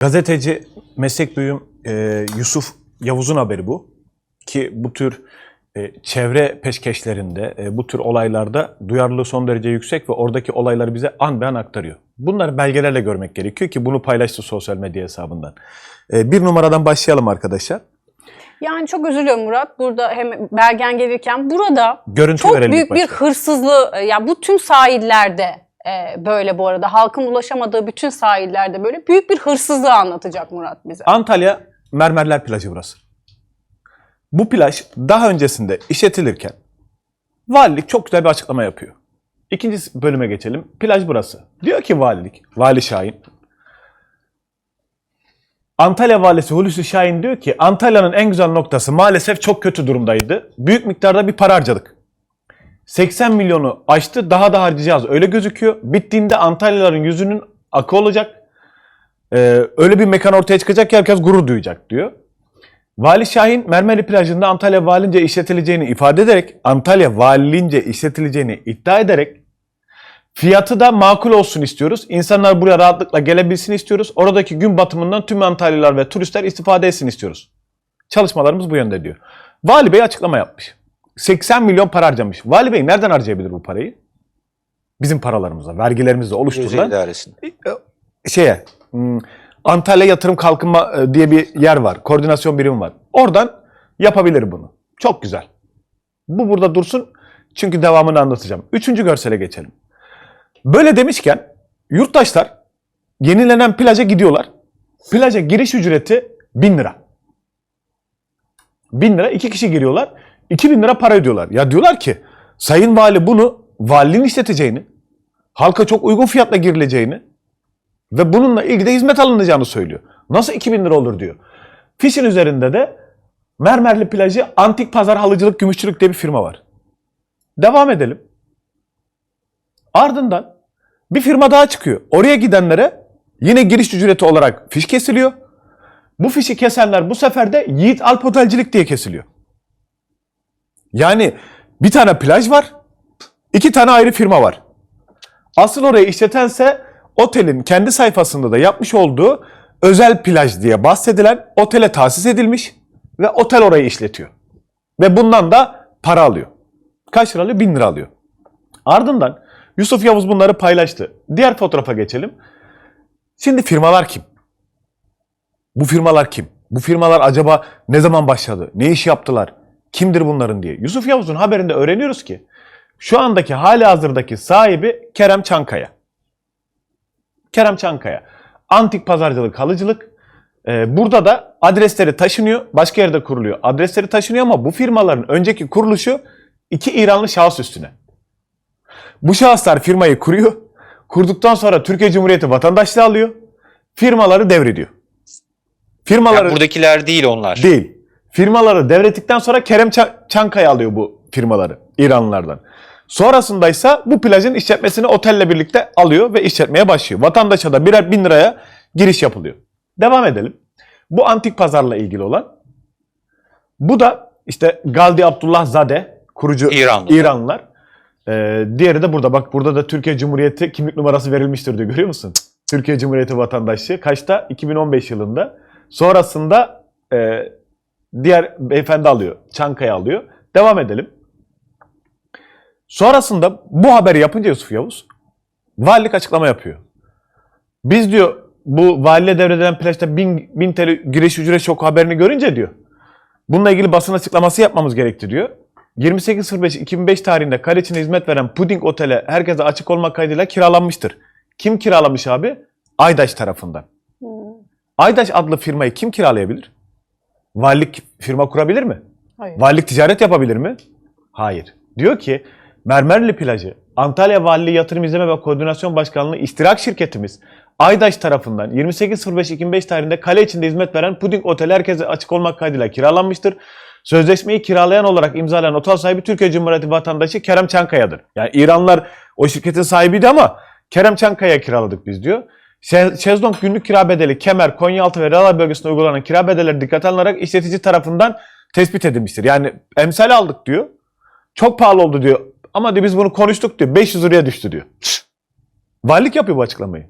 Gazeteci meslek büyüğüm e, Yusuf Yavuz'un haberi bu. Ki bu tür e, çevre peşkeşlerinde, e, bu tür olaylarda duyarlılığı son derece yüksek ve oradaki olayları bize an be an aktarıyor. Bunları belgelerle görmek gerekiyor ki bunu paylaştı sosyal medya hesabından. E, bir numaradan başlayalım arkadaşlar. Yani çok üzülüyorum Murat. Burada hem belgen gelirken burada Görüntü çok büyük ilk bir hırsızlığı e, ya bu tüm sahillerde e, böyle bu arada halkın ulaşamadığı bütün sahillerde böyle büyük bir hırsızlığı anlatacak Murat bize. Antalya Mermerler Plajı burası. Bu plaj daha öncesinde işletilirken valilik çok güzel bir açıklama yapıyor. İkinci bölüme geçelim. Plaj burası. Diyor ki valilik, Vali Şahin. Antalya valisi Hulusi Şahin diyor ki Antalya'nın en güzel noktası maalesef çok kötü durumdaydı. Büyük miktarda bir para harcadık. 80 milyonu aştı daha da harcayacağız öyle gözüküyor. Bittiğinde Antalyalıların yüzünün akı olacak. Ee, öyle bir mekan ortaya çıkacak ki herkes gurur duyacak diyor. Vali Şahin Mermerli plajında Antalya valince işletileceğini ifade ederek, Antalya valilince işletileceğini iddia ederek fiyatı da makul olsun istiyoruz. İnsanlar buraya rahatlıkla gelebilsin istiyoruz. Oradaki gün batımından tüm Antalyalılar ve turistler istifade etsin istiyoruz. Çalışmalarımız bu yönde diyor. Vali Bey açıklama yapmış. 80 milyon para harcamış. Vali Bey nereden harcayabilir bu parayı? Bizim paralarımıza, vergilerimizle oluşturulan idaresinde. şeye hmm, Antalya Yatırım Kalkınma e, diye bir yer var. Koordinasyon birimi var. Oradan yapabilir bunu. Çok güzel. Bu burada dursun. Çünkü devamını anlatacağım. Üçüncü görsele geçelim. Böyle demişken yurttaşlar yenilenen plaja gidiyorlar. Plaja giriş ücreti 1000 lira. 1000 lira iki kişi giriyorlar. 2000 lira para ödüyorlar. Ya diyorlar ki Sayın Vali bunu valiliğin işleteceğini, halka çok uygun fiyatla girileceğini ve bununla ilgili de hizmet alınacağını söylüyor. Nasıl 2000 lira olur diyor. Fişin üzerinde de Mermerli Plajı Antik Pazar Halıcılık Gümüşçülük diye bir firma var. Devam edelim. Ardından bir firma daha çıkıyor. Oraya gidenlere yine giriş ücreti olarak fiş kesiliyor. Bu fişi kesenler bu sefer de Yiğit Alp Otelcilik diye kesiliyor. Yani bir tane plaj var, iki tane ayrı firma var. Asıl orayı işletense otelin kendi sayfasında da yapmış olduğu özel plaj diye bahsedilen otele tahsis edilmiş ve otel orayı işletiyor. Ve bundan da para alıyor. Kaç lira alıyor? Bin lira alıyor. Ardından Yusuf Yavuz bunları paylaştı. Diğer fotoğrafa geçelim. Şimdi firmalar kim? Bu firmalar kim? Bu firmalar acaba ne zaman başladı? Ne iş yaptılar? Kimdir bunların diye. Yusuf Yavuz'un haberinde öğreniyoruz ki şu andaki hali hazırdaki sahibi Kerem Çankaya. Kerem Çankaya. Antik pazarcılık, halıcılık. Ee, burada da adresleri taşınıyor. Başka yerde kuruluyor. Adresleri taşınıyor ama bu firmaların önceki kuruluşu iki İranlı şahıs üstüne. Bu şahıslar firmayı kuruyor. Kurduktan sonra Türkiye Cumhuriyeti vatandaşlığı alıyor. Firmaları devrediyor. Firmaları Yani buradakiler değil onlar. değil. Firmaları devrettikten sonra Kerem Ça- Çankaya alıyor bu firmaları İranlılardan. Sonrasında ise bu plajın işletmesini otelle birlikte alıyor ve işletmeye başlıyor. Vatandaşa da birer bin liraya giriş yapılıyor. Devam edelim. Bu antik pazarla ilgili olan. Bu da işte Galdi Abdullah Zade, kurucu İranlı. İranlılar. Ee, diğeri de burada. Bak burada da Türkiye Cumhuriyeti kimlik numarası verilmiştir diyor. Görüyor musun? Türkiye Cumhuriyeti vatandaşı. Kaçta? 2015 yılında. Sonrasında e, diğer beyefendi alıyor. Çankaya alıyor. Devam edelim. Sonrasında bu haberi yapınca Yusuf Yavuz valilik açıklama yapıyor. Biz diyor bu valiliğe devredilen plajda 1000, 1000 TL giriş ücret şoku haberini görünce diyor. Bununla ilgili basın açıklaması yapmamız gerekti diyor. 28.05.2005 tarihinde kale içinde hizmet veren Puding Otel'e herkese açık olmak kaydıyla kiralanmıştır. Kim kiralamış abi? Aydaş tarafından. Hmm. Aydaş adlı firmayı kim kiralayabilir? Valilik firma kurabilir mi? Hayır. Valilik ticaret yapabilir mi? Hayır. Diyor ki Mermerli Plajı Antalya Valiliği Yatırım İzleme ve Koordinasyon Başkanlığı iştirak şirketimiz Aydaş tarafından 28.05.2005 tarihinde kale içinde hizmet veren Puding Otel herkese açık olmak kaydıyla kiralanmıştır. Sözleşmeyi kiralayan olarak imzalayan otel sahibi Türkiye Cumhuriyeti vatandaşı Kerem Çankaya'dır. Yani İranlılar o şirketin sahibiydi ama Kerem Çankaya kiraladık biz diyor. Şe- Şezlong günlük kira bedeli Kemer, Konyaaltı ve Rala bölgesinde uygulanan kira bedelleri dikkate alınarak işletici tarafından tespit edilmiştir. Yani emsal aldık diyor. Çok pahalı oldu diyor. Ama diyor biz bunu konuştuk diyor. 500 liraya düştü diyor. Valilik yapıyor bu açıklamayı.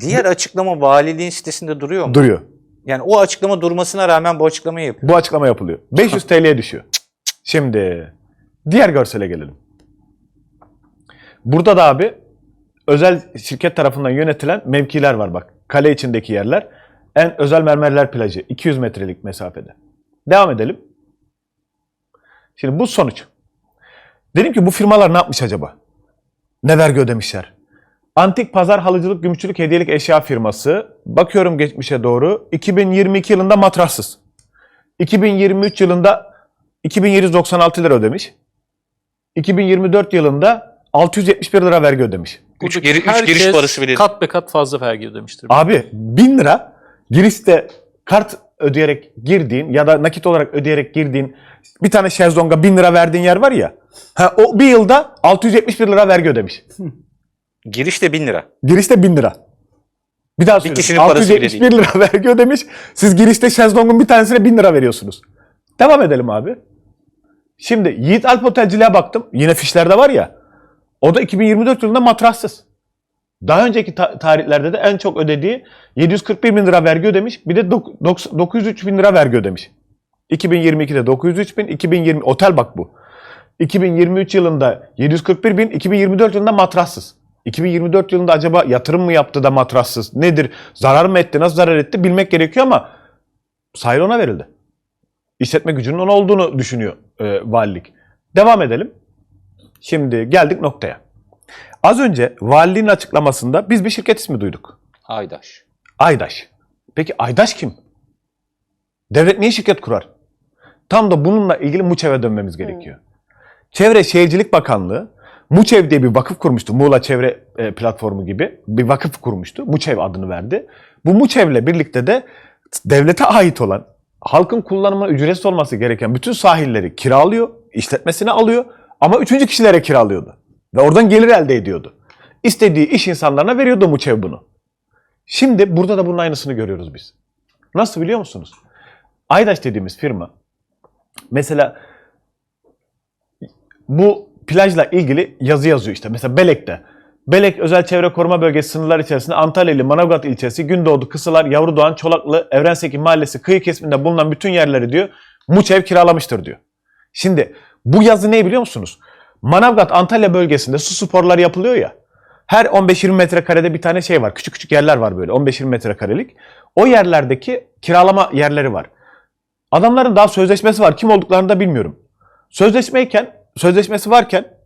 Diğer açıklama valiliğin sitesinde duruyor mu? Duruyor. Yani o açıklama durmasına rağmen bu açıklamayı yapıyor. Bu açıklama yapılıyor. 500 TL'ye düşüyor. Şimdi diğer görsele gelelim. Burada da abi özel şirket tarafından yönetilen mevkiler var bak. Kale içindeki yerler. En özel mermerler plajı 200 metrelik mesafede. Devam edelim. Şimdi bu sonuç. Dedim ki bu firmalar ne yapmış acaba? Ne vergi ödemişler? Antik Pazar Halıcılık Gümüşçülük Hediyelik Eşya firması. Bakıyorum geçmişe doğru. 2022 yılında matrassız. 2023 yılında 2796 lira ödemiş. 2024 yılında 671 lira vergi ödemiş. Üç geri- üç giriş parası bile- Kat be kat fazla vergi ödemiştir. Abi 1000 lira girişte kart ödeyerek girdiğin ya da nakit olarak ödeyerek girdiğin bir tane şezlonga 1000 lira verdiğin yer var ya. Ha, o bir yılda 671 lira vergi ödemiş. Giriş de 1000 lira. Girişte 1000 lira. Bir daha söyleyeyim. kişinin parası bile 671 lira vergi ödemiş. Siz girişte şezlongun bir tanesine 1000 lira veriyorsunuz. Devam edelim abi. Şimdi Yiğit Alp Otelciliğe baktım. Yine fişlerde var ya. O da 2024 yılında matrassız. Daha önceki ta- tarihlerde de en çok ödediği 741 bin lira vergi ödemiş. Bir de dok- doks- 903 bin lira vergi ödemiş. 2022'de 903 bin, 2020 otel bak bu. 2023 yılında 741 bin, 2024 yılında matrassız. 2024 yılında acaba yatırım mı yaptı da matrassız? Nedir? Zarar mı etti? Nasıl zarar etti? Bilmek gerekiyor ama sahil ona verildi. İşletme gücünün ona olduğunu düşünüyor e, valilik. Devam edelim. Şimdi geldik noktaya. Az önce valiliğin açıklamasında biz bir şirket ismi duyduk. Aydaş. Aydaş. Peki Aydaş kim? Devlet niye şirket kurar? Tam da bununla ilgili MUÇEV'e dönmemiz gerekiyor. Çevre Şehircilik Bakanlığı MUÇEV diye bir vakıf kurmuştu. Muğla Çevre e, Platformu gibi bir vakıf kurmuştu. MUÇEV adını verdi. Bu MUÇEV'le birlikte de devlete ait olan halkın kullanımına ücretsiz olması gereken bütün sahilleri kiralıyor, işletmesine alıyor ama üçüncü kişilere kiralıyordu. Ve oradan gelir elde ediyordu. İstediği iş insanlarına veriyordu MUÇEV bunu. Şimdi burada da bunun aynısını görüyoruz biz. Nasıl biliyor musunuz? Aydaş dediğimiz firma mesela bu plajla ilgili yazı yazıyor işte. Mesela Belek'te. Belek Özel Çevre Koruma Bölgesi sınırlar içerisinde Antalya'lı Manavgat ilçesi, Gündoğdu, Kısılar, Yavrudoğan, Çolaklı, Evrenseki Mahallesi kıyı kesiminde bulunan bütün yerleri diyor Muçev kiralamıştır diyor. Şimdi bu yazı ne biliyor musunuz? Manavgat Antalya bölgesinde su sporları yapılıyor ya. Her 15-20 metrekarede bir tane şey var. Küçük küçük yerler var böyle 15-20 metrekarelik. O yerlerdeki kiralama yerleri var. Adamların daha sözleşmesi var. Kim olduklarını da bilmiyorum. Sözleşmeyken, sözleşmesi varken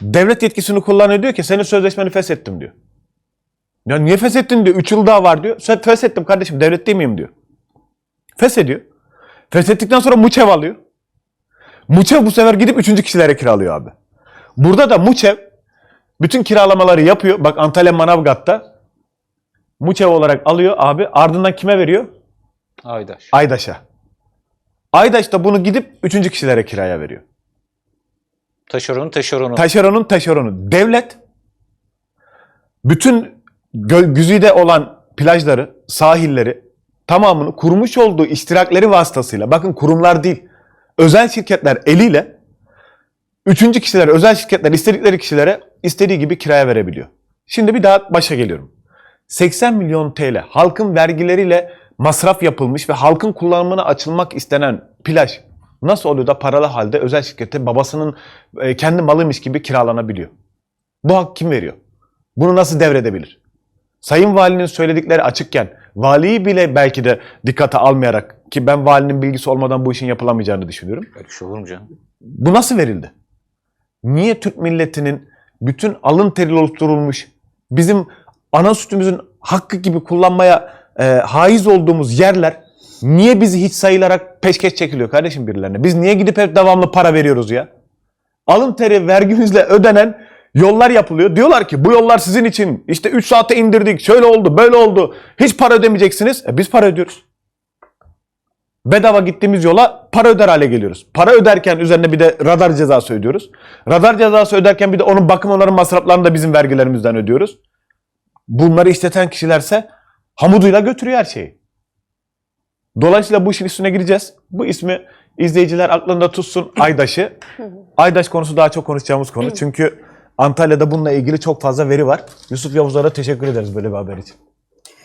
devlet yetkisini kullanıyor diyor ki senin sözleşmeni feshettim diyor. Ya niye feshettin diyor. 3 yıl daha var diyor. Feshettim kardeşim devlet değil miyim diyor. Feshediyor. Feshettikten sonra Muçev alıyor. Muçev bu sefer gidip üçüncü kişilere kiralıyor abi. Burada da Muçev bütün kiralamaları yapıyor. Bak Antalya Manavgat'ta Muçev olarak alıyor abi. Ardından kime veriyor? Aydaş. Aydaş'a. Aydaş da bunu gidip üçüncü kişilere kiraya veriyor. Taşeronun taşeronu. Taşeronun taşeronu. Devlet bütün güzide olan plajları, sahilleri tamamını kurmuş olduğu iştirakleri vasıtasıyla bakın kurumlar değil özel şirketler eliyle üçüncü kişiler, özel şirketler istedikleri kişilere istediği gibi kiraya verebiliyor. Şimdi bir daha başa geliyorum. 80 milyon TL halkın vergileriyle masraf yapılmış ve halkın kullanımına açılmak istenen plaj nasıl oluyor da paralı halde özel şirkete babasının e, kendi malıymış gibi kiralanabiliyor? Bu hak kim veriyor? Bunu nasıl devredebilir? Sayın Valinin söyledikleri açıkken valiyi bile belki de dikkate almayarak ki ben valinin bilgisi olmadan bu işin yapılamayacağını düşünüyorum. Öyle şey olur mu canım? Bu nasıl verildi? Niye Türk milletinin bütün alın teriyle oluşturulmuş, bizim ana sütümüzün hakkı gibi kullanmaya e, haiz olduğumuz yerler niye bizi hiç sayılarak peşkeş çekiliyor kardeşim birilerine? Biz niye gidip hep devamlı para veriyoruz ya? Alın teri vergimizle ödenen yollar yapılıyor. Diyorlar ki bu yollar sizin için işte 3 saate indirdik, şöyle oldu, böyle oldu. Hiç para ödemeyeceksiniz. E biz para ödüyoruz. Bedava gittiğimiz yola para öder hale geliyoruz. Para öderken üzerine bir de radar cezası ödüyoruz. Radar cezası öderken bir de onun bakım onların masraflarını da bizim vergilerimizden ödüyoruz. Bunları işleten kişilerse hamuduyla götürüyor her şeyi. Dolayısıyla bu işin üstüne gireceğiz. Bu ismi izleyiciler aklında tutsun Aydaş'ı. Aydaş konusu daha çok konuşacağımız konu. Çünkü Antalya'da bununla ilgili çok fazla veri var. Yusuf Yavuzlara teşekkür ederiz böyle bir haber için.